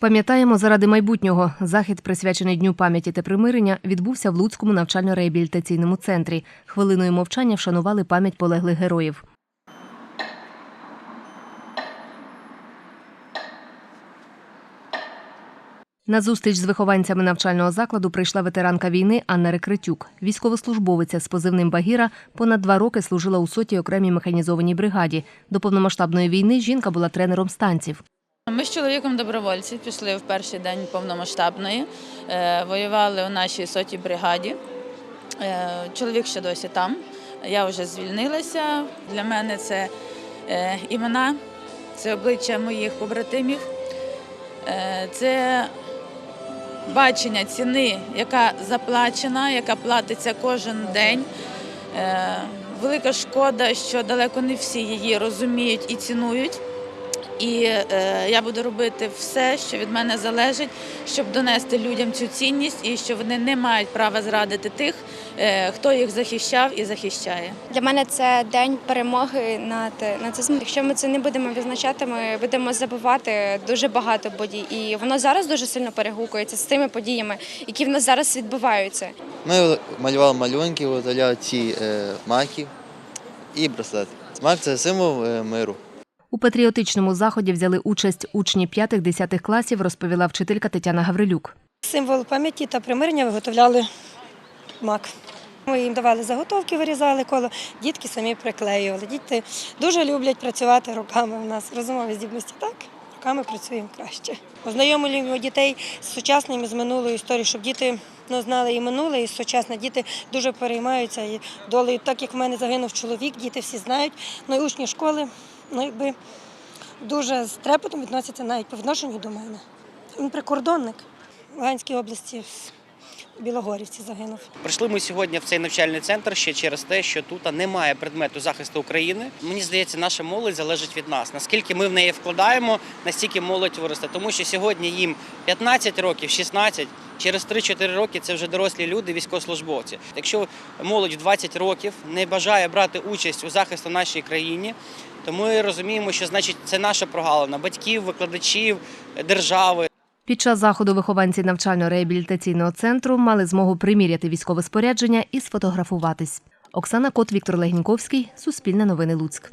Пам'ятаємо заради майбутнього. Захід, присвячений Дню пам'яті та примирення, відбувся в Луцькому навчально-реабілітаційному центрі. Хвилиною мовчання вшанували пам'ять полеглих героїв. На зустріч з вихованцями навчального закладу прийшла ветеранка війни Анна Рекретюк. Військовослужбовиця з позивним Багіра понад два роки служила у сотій окремій механізованій бригаді. До повномасштабної війни жінка була тренером станців. Ми з чоловіком добровольці пішли в перший день повномасштабної, е, воювали у нашій сотій бригаді. Е, Чоловік ще досі там. Я вже звільнилася. Для мене це е, імена, це обличчя моїх побратимів, це бачення ціни, яка заплачена, яка платиться кожен день. Велика шкода, що далеко не всі її розуміють і цінують. І е, я буду робити все, що від мене залежить, щоб донести людям цю цінність і що вони не мають права зрадити тих, е, хто їх захищав і захищає. Для мене це день перемоги над нацизмом. Якщо ми це не будемо відзначати, ми будемо забувати дуже багато подій. І воно зараз дуже сильно перегукується з тими подіями, які в нас зараз відбуваються. Ми малювали малюнки, виготовляли ці е, маки і браслети. Мак це символ е, миру. У патріотичному заході взяли участь учні 5-10 класів, розповіла вчителька Тетяна Гаврилюк. Символ пам'яті та примирення виготовляли мак. Ми їм давали заготовки, вирізали коло, дітки самі приклеювали. Діти дуже люблять працювати руками. У нас розумові здібності так, руками працюємо краще. Ознайомлюємо дітей з сучасним і з минулою історією, щоб діти ну, знали і минуле, і сучасне. Діти дуже переймаються і долею, так як в мене загинув чоловік, діти всі знають. Ну і учні школи, ну якби дуже з трепетом відносяться навіть по відношенню до мене. Він прикордонник. В Луганській області Білогорівці загинув. Прийшли ми сьогодні в цей навчальний центр ще через те, що тут немає предмету захисту України. Мені здається, наша молодь залежить від нас. Наскільки ми в неї вкладаємо, настільки молодь виросте. Тому що сьогодні їм 15 років, 16, через 3-4 роки це вже дорослі люди, військовослужбовці. Якщо молодь в 20 років не бажає брати участь у захисті нашої країни, то ми розуміємо, що значить це наша прогалина батьків, викладачів, держави. Під час заходу вихованці навчально-реабілітаційного центру мали змогу приміряти військове спорядження і сфотографуватись. Оксана Кот, Віктор Легіньковський, Суспільне новини Луцьк.